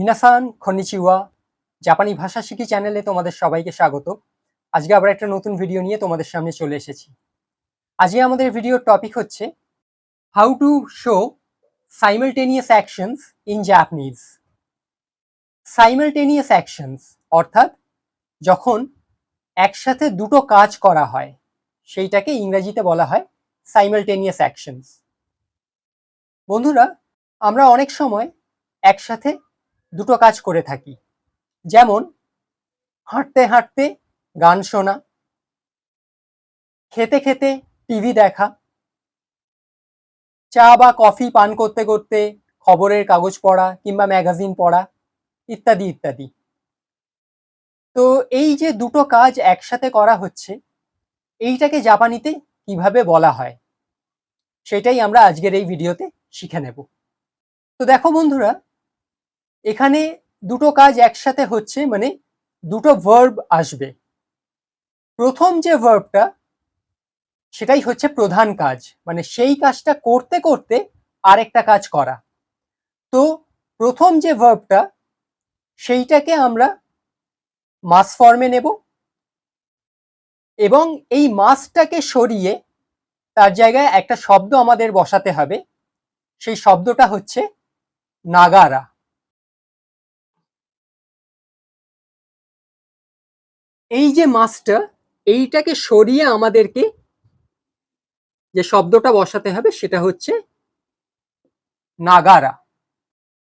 মিনাসান খনিচিওয়া জাপানি ভাষা শিখি চ্যানেলে তোমাদের সবাইকে স্বাগত আজকে আবার একটা নতুন ভিডিও নিয়ে তোমাদের সামনে চলে এসেছি আজকে আমাদের ভিডিওর টপিক হচ্ছে how to show simultaneous actions in Japanese simultaneous actions অর্থাৎ যখন একসাথে দুটো কাজ করা হয় সেইটাকে ইংরেজিতে বলা হয় সাইমালটেনিয়াস অ্যাকশনস বন্ধুরা আমরা অনেক সময় একসাথে দুটো কাজ করে থাকি। যেমন, হাঁটতে হাঁটতে গান শোনা, খেতে খেতে টিভি দেখা, চা বা কফি পান করতে করতে খবরের কাগজ পড়া কিংবা ম্যাগাজিন পড়া, ইত্যাদি ইত্যাদি। তো এই যে দুটো কাজ একসাথে করা হচ্ছে, এইটাকে জাপানিতে কীভাবে বলা হয়, সেটাই আমরা আজকের এই ভিডিওতে শিখে নেব। তো দেখো বন্ধুরা এখানে দুটো কাজ একসাথে হচ্ছে মানে দুটো ভার্ব আসবে। প্রথম যে ভার্বটা সেটাই হচ্ছে প্রধান কাজ মানে সেই কাজটা করতে করতে আরেকটা কাজ করা। তো প্রথম যে ভার্বটা সেইটাকে আমরা মাস ফর্মে নেব এবং এই মাসটাকে সরিয়ে তার জায়গায় একটা শব্দ আমাদের বসাতে হবে। সেই শব্দটা হচ্ছে নাগারা। এই যে মাসটা এইটাকে সরিয়ে আমাদেরকে যে শব্দটা বসাতে হবে সেটা হচ্ছে নাগারা।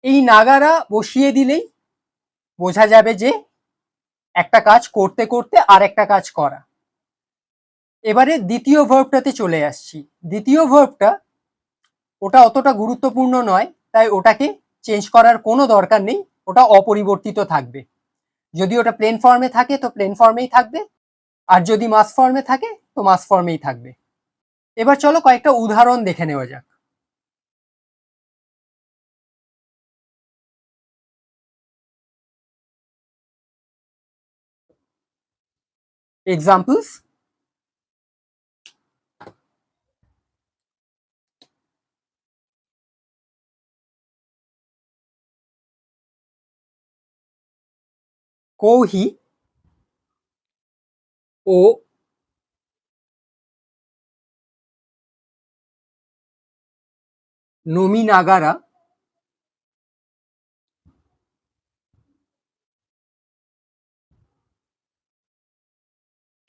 এই নাগারা বসিয়ে দিলেই বোঝা যাবে যে একটা কাজ করতে করতে আর একটা কাজ করা। এবারে দ্বিতীয় ভার্বটাতে চলে আসছি। দ্বিতীয় ভার্বটা ওটা অতটা গুরুত্বপূর্ণ নয়, তাই ওটাকে চেঞ্জ করার কোনো দরকার নেই, ওটা অপরিবর্তিত থাকবে। যদি ওটা প্লেন ফর্মে থাকে, তো প্লেন ফর্মেই থাকবে। আর যদি মাস ফর্মে থাকে, তো মাস ফর্মেই থাকবে। এবার চলো কয়েকটা উদাহরণ দেখে নেওয়া যাক। Examples. কোহি ও নমিনাগারা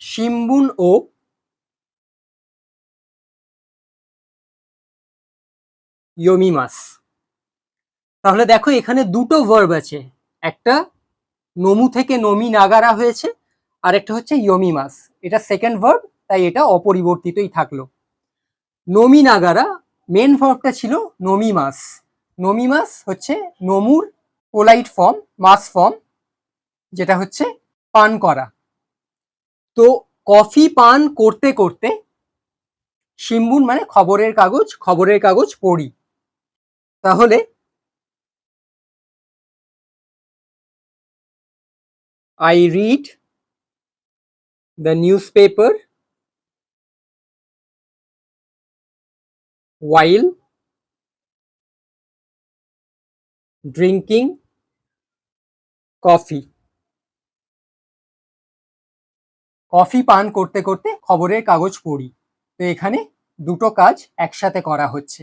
শিম্বুন ও ইয়োমিমাস। তাহলে দেখো এখানে দুটো ভার্ব আছে একটা নমু থেকে নমি নাগারা হয়েছে আর একটা হচ্ছে ইয়োমিমাস এটা সেকেন্ড ভার্ব তাই এটা অপরিবর্তিতই থাকল। নমি নাগারা মেন ভার্বটা ছিল নমি মাস। নমি মাস হচ্ছে নমুর পোলাইট ফর্ম মাস ফর্ম যেটা হচ্ছে পান করা। তো কফি পান করতে করতে শিম্বুন মানে খবরের কাগজ খবরের কাগজ পড়ি। তাহলে I read the newspaper while drinking coffee. Coffee পান করতে করতে খবরের কাগজ পড়ি। তো এখানে দুটো কাজ একসাথে করা হচ্ছে।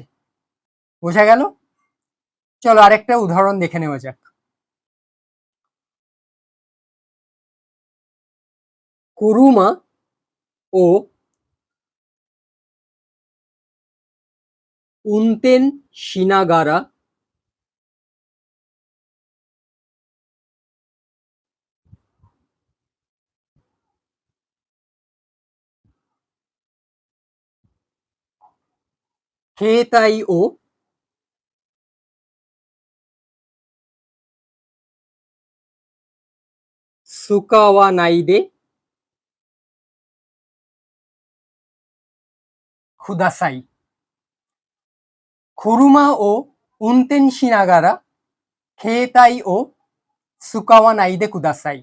বোঝা গেল? চলো আরেকটা উদাহরণ দেখে নেওয়া যাক। কুরুমা ও উনতেন শিনাগারা হেতাই ও সুকাওয়া নাইদে খুদাসাই। খুরুমা ও উনতেন শিনাগারা খেতাই ও সুকাওয়া নাইদে কুদাসাই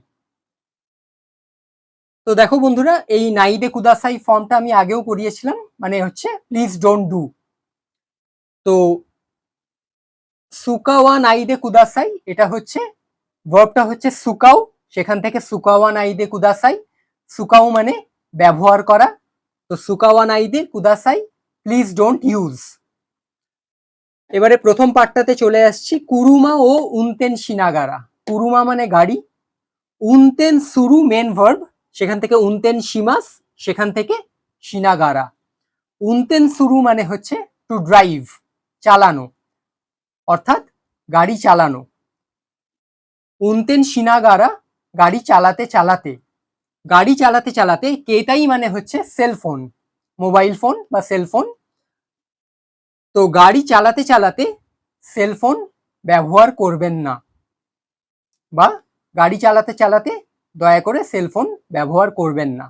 তো দেখো বন্ধুরা, এই নাইদে কুদাসাই ফর্মটা আমি আগেও করিয়েছিলাম মানে হচ্ছে প্লিজ ডোন্ট ডু তো সুকাওয়া নাইদে কুদাসাই এটা হচ্ছে ভার্বটা হচ্ছে সুকাও, সেখান থেকে সুকাওয়া নাইদে কুদাসাই সুকাও মানে ব্যবহার করা তো সুকাওয়া নাইদে কুদাসাই প্লিজ ডোন্ট ইউজ এবারে প্রথম পার্টটাতে চলে আসছি, কুরুমা ও উনতেন সিনাগারা। কুরুমা মানে গাড়ি, উনতেন সুরু মেন ভার্ব সেখান থেকে উনতেন সীমাস, সেখান থেকে সিনাগারা। উনতেন সুরু মানে হচ্ছে টু ড্রাইভ চালানো, অর্থাৎ গাড়ি চালানো। উনতেন সিনাগারা, গাড়ি চালাতে চালাতে। গাড়ি চালাতে চালাতে কেতাই মানে হচ্ছে সেলফোন মোবাইল ফোন বা সেলফোন তো গাড়ি চালাতে চালাতে সেলফোন ব্যবহার করবেন না বা গাড়ি চালাতে চালাতে দয়া করে সেলফোন ব্যবহার করবেন না।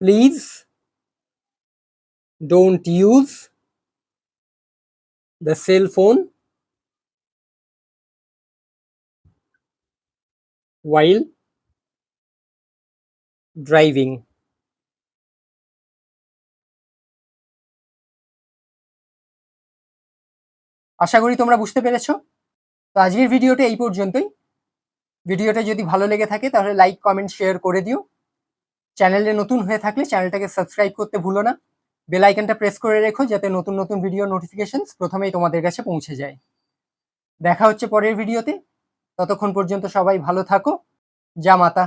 Please use the cell phone while driving. আশা করি তোমরা বুঝতে পেরেছ। তো আজকের ভিডিওটা এই পর্যন্তই। ভিডিওটা যদি ভালো লেগে থাকে, তাহলে লাইক কমেন্ট শেয়ার করে দিও। চ্যানেলে নতুন হয়ে থাকলে চ্যানেলটাকে সাবস্ক্রাইব করতে ভুলো না। বেল প্রেস করে রেখো, যাতে নতুন নতুন ভিডিও নোটিফিকেশনস প্রথমেই তোমাদের কাছে পৌঁছে যায়। দেখা হচ্ছে পরের ভিডিওতে ততক্ষণ পর্যন্ত সবাই ভালো থাকো। যা মাতা।